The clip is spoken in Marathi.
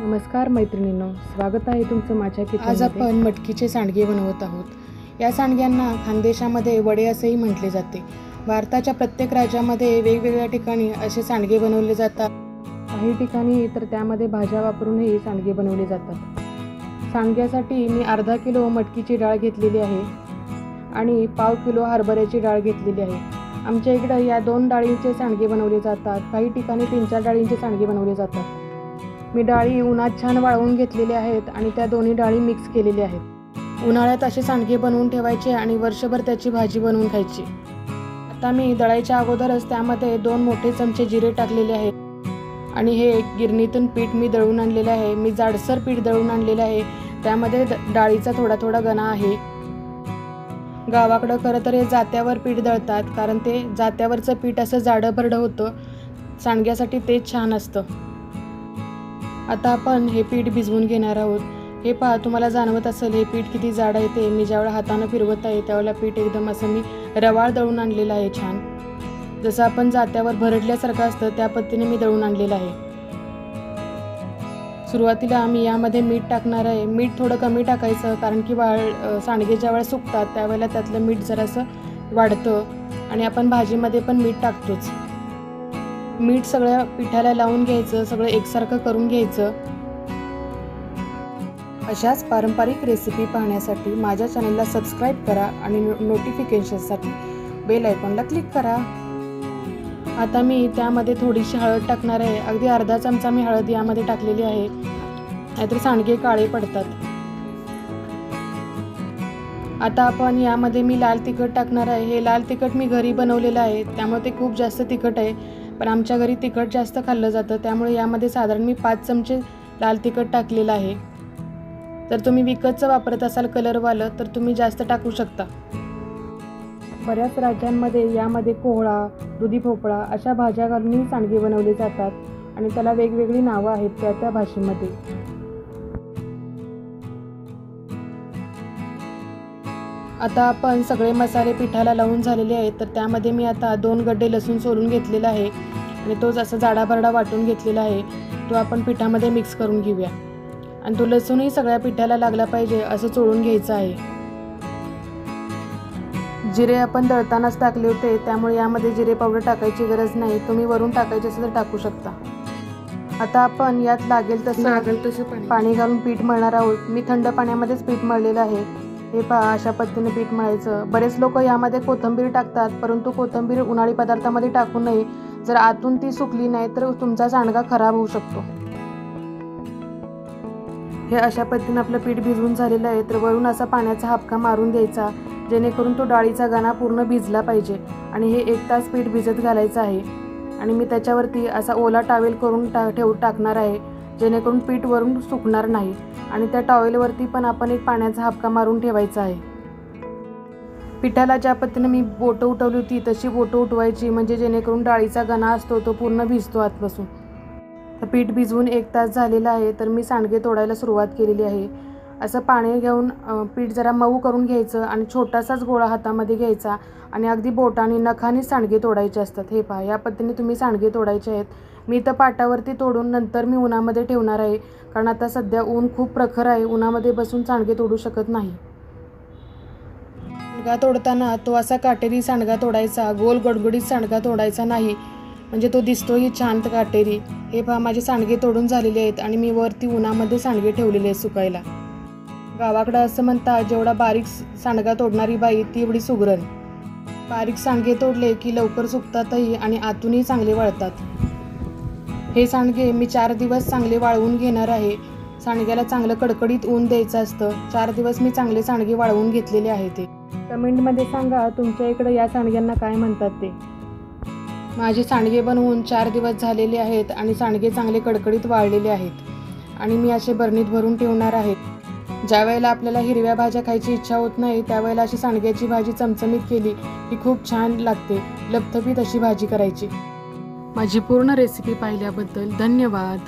नमस्कार मैत्रिणींनो स्वागत आहे तुमचं माझ्या आज किचनमध्ये. आपण मटकीचे सांडगे बनवत आहोत. या सांडग्यांना खानदेशामध्ये वडे असेही म्हटले जाते. भारताच्या प्रत्येक राज्यामध्ये वेगवेगळ्या ठिकाणी असे सांडगे बनवले जातात. काही ठिकाणी तर त्यामध्ये भाज्या वापरूनही सांडगे बनवले जातात. सांडग्यासाठी मी अर्धा किलो मटकीची डाळ घेतलेली आहे आणि पाव किलो हरभऱ्याची डाळ घेतलेली आहे. आमच्या इकडं या दोन डाळींचे सांडगे बनवले जातात. काही ठिकाणी तीन चार डाळींचे सांडगे बनवले जातात. मी डाळी उन्हात छान वाळवून घेतलेल्या आहेत आणि त्या दोन्ही डाळी मिक्स केलेल्या आहेत. उन्हाळ्यात असे सांडगे बनवून ठेवायचे आणि वर्षभर त्याची भाजी बनवून खायची. आता मी दळायच्या अगोदरच त्यामध्ये दोन मोठे चमचे जिरे टाकलेले आहेत. आणि हे गिरणीतून पीठ मी दळून आणलेलं आहे. मी जाडसर पीठ दळून आणलेलं आहे. त्यामध्ये डाळीचा थोडा थोडा गणा आहे. गावाकडं खरं तर हे जात्यावर पीठ दळतात कारण ते जात्यावरचं पीठ असं जाडं भरडं होतं. सांडग्यासाठी तेच छान असतं. आता आपण हे पीठ भिजवून घेणार आहोत. हे पहा तुम्हाला जाणवत असेल हे पीठ किती जाड आहे ते. मी ज्यावेळेला हातानं फिरवत आहे त्यावेळेला पीठ एकदम असं मी रवाळ दळून आणलेलं आहे छान. जसं आपण जात्यावर भरडल्यासारखं असतं त्या पद्धतीने मी दळून आणलेलं आहे. सुरुवातीला आम्ही यामध्ये मीठ टाकणार आहे. मीठ थोडं कमी टाकायचं कारण की वाळ सांडगे सांडगे ज्यावेळेला सुकतात त्यावेळेला त्यातलं मीठ जरासं वाढतं. आणि आपण भाजीमध्ये पण मीठ टाकतोच. मीठ सगळ्या पिठाला लावून घ्यायचं सगळं एकसारखं करून घ्यायचं. अशाच पारंपरिक रेसिपी पाहण्यासाठी माझ्या चॅनलला सबस्क्राईब करा आणि नो नोटिफिकेशनसाठी बेल आयकॉनला क्लिक करा. आता मी त्यामध्ये थोडीशी हळद टाकणार आहे. अगदी अर्धा चमचा मी हळद यामध्ये टाकलेली आहे. नाहीतर सांडगे काळे पडतात. आता आपण यामध्ये मी लाल तिखट टाकणार आहे. हे लाल तिखट मी घरी बनवलेलं आहे. त्यामुळे ते खूप जास्त तिखट आहे. पण आमच्या घरी तिखट जास्त खाल्लं जातं त्यामुळे यामध्ये साधारण मी पाच चमचे लाल तिखट टाकलेलं आहे. जर तुम्ही विकतचं वापरत असाल कलरवालं तर तुम्ही जास्त टाकू शकता. बऱ्याच राज्यांमध्ये यामध्ये कोहळा दुधी भोपळा अशा भाज्या घालूनही सांडगे बनवले जातात आणि त्याला वेगवेगळी नावं आहेत त्या त्या भाषेमध्ये. आता आपण सगळे मसाले पिठाला लावून झालेले आहेत तर त्यामध्ये मी आता दोन गड्डे लसूण सोलून घेतलेला आहे आणि तोच असं जाडाभरडा वाटून घेतलेला आहे. तो आपण पिठामध्ये मिक्स करून घेऊया. आणि तो लसूणही सगळ्या पिठाला लागला पाहिजे असं चोळून घ्यायचं आहे. जिरे आपण दळतानाच टाकले होते त्यामुळे यामध्ये जिरे पावडर टाकायची गरज नाही. तुम्ही वरून टाकायचे असेल तर टाकू शकता. आता आपण यात लागेल तसं तसं पाणी घालून पीठ मळणार आहोत. मी थंड पाण्यामध्येच पीठ मळलेलं आहे. हे पहा अशा पद्धतीने पीठ मळायचं. बरेच लोक यामध्ये कोथिंबीर टाकतात परंतु कोथिंबीर उन्हाळी पदार्थामध्ये टाकू नये. जर आतून ती सुकली नाही तर तुमचा सांडगा खराब होऊ शकतो. हे अशा पद्धतीने आपलं पीठ भिजवून झालेलं आहे तर वरून असा पाण्याचा हापका मारून द्यायचा जेणेकरून तो डाळीचा गाणा पूर्ण भिजला पाहिजे आणि हे एक तास पीठ भिजत घालायचं आहे. आणि मी त्याच्यावरती असा ओला टावेल करून टा ठेव टाकणार आहे. जेणेकरून पीठ वरून सुकणार नाही आणि त्या टॉवेलवरती पण आपण एक पाण्याचा हापका मारून ठेवायचा आहे. पिठाला ज्या पद्धतीने मी बोटं उठवली होती तशी बोटं उठवायची म्हणजे जेणेकरून डाळीचा गणा असतो तो पूर्ण भिजतो आतपासून. तर पीठ भिजवून एक तास झालेला आहे तर मी सांडगे तोडायला सुरुवात केलेली आहे. असं पाणी घेऊन पीठ जरा मऊ करून घ्यायचं आणि छोटासाच गोळा हातामध्ये घ्यायचा आणि अगदी बोटाने नखाने सांडगे तोडायचे असतात. हे पहा या पद्धतीने तुम्ही सांडगे तोडायचे आहेत. मी तर पाटावरती तोडून नंतर मी उन्हामध्ये ठेवणार आहे. कारण आता सध्या ऊन खूप प्रखर आहे. उन्हामध्ये बसून सांडगे तोडू शकत नाही. सांडगा तोडताना तो असा काटेरी सांडगा तोडायचा गोल गडगडीत सांडगा तोडायचा नाही. म्हणजे तो दिसतोही छान काटेरी. हे पहा माझे सांडगे तोडून झालेले आहेत आणि मी वरती उन्हामध्ये सांडगे ठेवलेले आहेत सुकायला. गावाकडं असं म्हणतात जेवढा बारीक सांडगा तोडणारी बाई ती एवढी सुगरण. बारीक सांडगे तोडले की लवकर सुकतातही आणि आतूनही चांगले वळतात. हे सांडगे मी चार दिवस चांगले वाळवून घेणार आहे. सांडग्याला चांगलं कडकडीत ऊन द्यायचं असतं. चार दिवस मी चांगले सांडगे वाळवून घेतलेले आहे ते. कमेंटमध्ये सांगा तुमच्या इकडं या सांडग्यांना काय म्हणतात ते? माझे सांडगे बनवून चार दिवस झालेले आहेत आणि सांडगे चांगले कडकडीत वाळलेले आहेत. आणि मी असे बरणीत भरून ठेवणार आहेत ज्या वेळेला आपल्याला हिरव्या भाज्या खायची इच्छा होत नाही त्यावेळेला अशी सांडग्याची भाजी चमचमीत केली की खूप छान लागते. लपथपीत अशी भाजी करायची. माझी पूर्ण रेसिपी पाहिल्याबद्दल धन्यवाद.